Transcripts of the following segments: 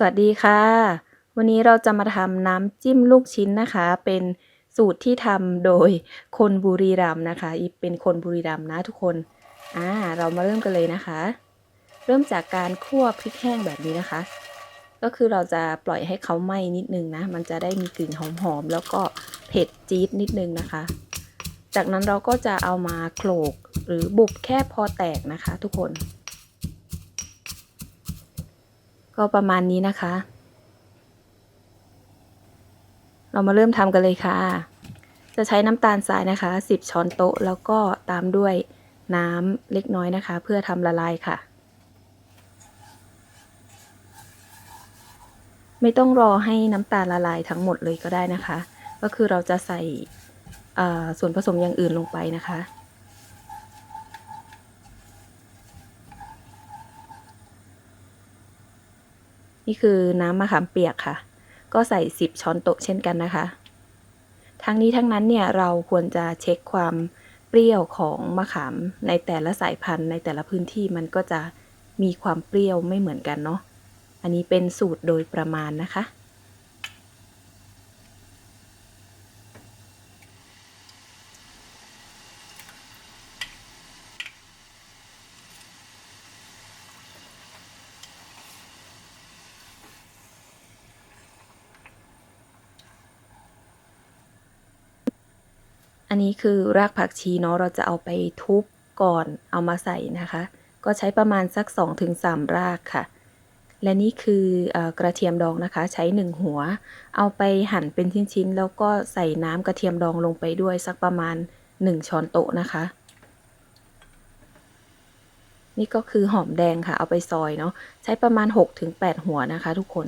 สวัสดีค่ะ วันนี้เราจะมาทำน้ำจิ้มลูกชิ้นนะคะ เป็นสูตรที่ทำโดยคนบุรีรัมนะคะอีเป็นคนบุรีรัมนะทุกคนอ่าเรามาเริ่มกันเลยนะคะ เริ่มจากการคั่วพริกแห้งแบบนี้นะคะ ก็คือเราจะปล่อยให้เขาไหม้นิดนึงนะ มันจะได้มีกลิ่นหอมๆแล้วก็เผ็ดจี๊ดนิดนึงนะคะ จากนั้นเราก็จะเอามาโขลกหรือบุบแค่พอแตกนะคะ ทุกคน ก็ประมาณนี้นะคะ เรามาเริ่มทำกันเลยค่ะ จะใช้น้ำตาลทรายนะคะ 10 ช้อนโต๊ะ แล้วก็ตามด้วยน้ำเล็กน้อยนะคะ เพื่อทำละลายค่ะ ไม่ต้องรอให้น้ำตาลละลายทั้งหมดเลยก็ได้นะคะ ก็คือเราจะใส่ส่วนผสมอย่างอื่นลงไปนะคะ นี่คือน้ำมะขามเปียกค่ะ ก็ใส่ 10 ช้อนโต๊ะเช่นกันนะคะ ทั้งนี้ทั้งนั้นเนี่ยเราควรจะเช็คความเปรี้ยวของมะขามในแต่ละสายพันธุ์ในแต่ละพื้นที่มันก็จะมีความเปรี้ยวไม่เหมือนกันเนาะ อันนี้เป็นสูตรโดยประมาณนะคะ อันนี้คือรากผักชีเนาะเราจะเอาไปทุบก่อนเอามาใส่นะคะ ก็ใช้ประมาณสัก 2-3 รากค่ะ และนี่คืออกระเทียมดองนะคะ ใช้ 1 หัว เอาไปหั่นเป็นชิ้นๆ แล้วก็ใส่น้ำกระเทียมดองลงไปด้วยสักประมาณ 1 ช้อนโต๊ะนะคะ นี่ก็คือหอมแดงค่ะ เอาไปซอยเนาะใช้ประมาณ 6-8 หัวนะคะ ทุกคน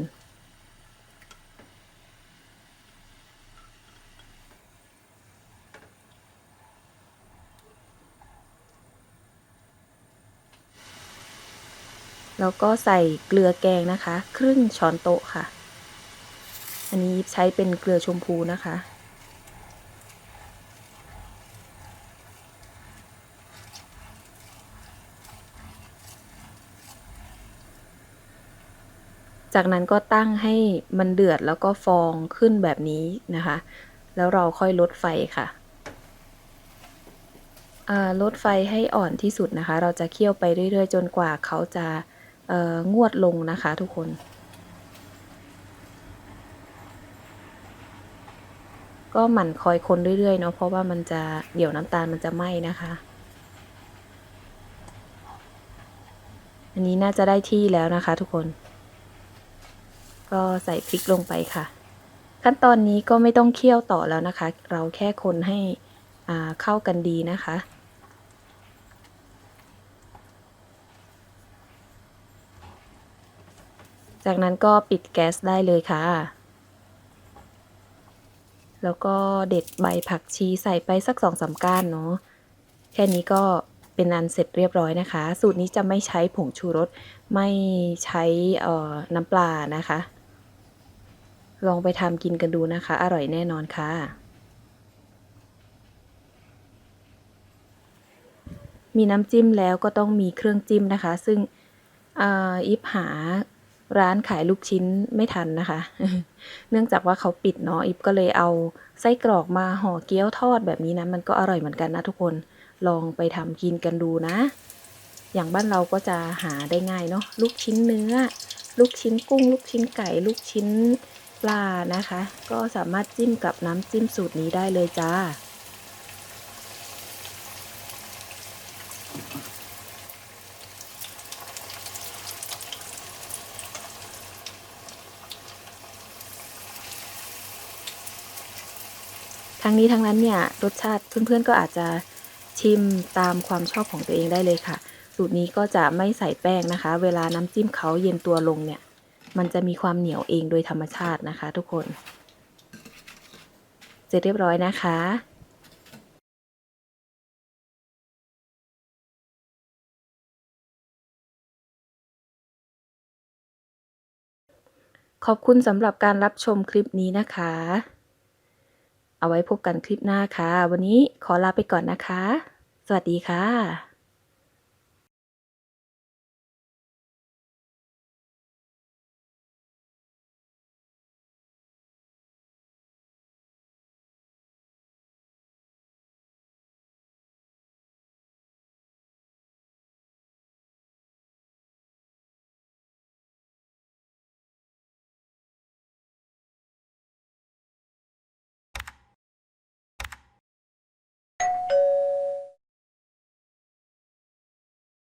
แล้วก็ใส่เกลือแกงนะคะ ครึ่งช้อนโต๊ะค่ะ อันนี้ใช้เป็นเกลือชมพูนะคะ จากนั้นก็ตั้งให้มันเดือดแล้วก็ฟองขึ้นแบบนี้นะคะ แล้วเราค่อยลดไฟค่ะลดไฟให้อ่อนที่สุดนะคะ เราจะเคี่ยวไปเรื่อยๆ จนกว่าเขาจะ งวดลงนะคะทุกคนก็หมั่นคอยคนเรื่อยๆเนาะเพราะว่ามันจะเดี๋ยวน้ำตาลมันจะไหม้นะคะ อันนี้น่าจะได้ที่แล้วนะคะทุกคน ก็ใส่พริกลงไปค่ะ ขั้นตอนนี้ก็ไม่ต้องเคี่ยวต่อแล้วนะคะ เราแค่คนให้เข้ากันดีนะคะ จากนั้นก็ปิดแก๊สได้เลยค่ะ แล้วก็เด็ดใบผักชีใส่ไปสักสองสาก้านเนาะ แค่นี้ก็เป็นอันเสร็จเรียบร้อยนะคะ สูตรนี้จะไม่ใช้ผงชูรส ไม่ใช้น้ำปลานะคะ ลองไปทำกินกันดูนะคะ อร่อยแน่นอนค่ะมีน้ำจิ้มแล้วก็ต้องมีเครื่องจิ้มนะคะ ซึ่งอิฟหา ร้านขายลูกชิ้นไม่ทันนะคะ เนื่องจากว่าเขาปิดเนาะอิฟก็เลยเอาไส้กรอกมาห่อเกี๊ยวทอดแบบนี้นะ มันก็อร่อยเหมือนกันนะทุกคนลองไปทำกินกันดูนะ อย่างบ้านเราก็จะหาได้ง่ายเนาะลูกชิ้นเนื้อ ลูกชิ้นกุ้ง ลูกชิ้นไก่ ลูกชิ้นปลานะคะ ก็สามารถจิ้มกับน้ำจิ้มสูตรนี้ได้เลยจ้า ทั้งนี้ทั้งนั้นเนี่ยรสชาติเพื่อนๆก็อาจจะชิมตามความชอบของตัวเองได้เลยค่ะ สูตรนี้ก็จะไม่ใส่แป้งนะคะ เวลาน้ำจิ้มเขาเย็นตัวลงเนี่ย มันจะมีความเหนียวเองโดยธรรมชาตินะคะ ทุกคน เสร็จเรียบร้อยนะคะขอบคุณสำหรับการรับชมคลิปนี้นะคะ เอาไว้พบกันคลิปหน้าค่ะ วันนี้ขอลาไปก่อนนะคะ สวัสดีค่ะ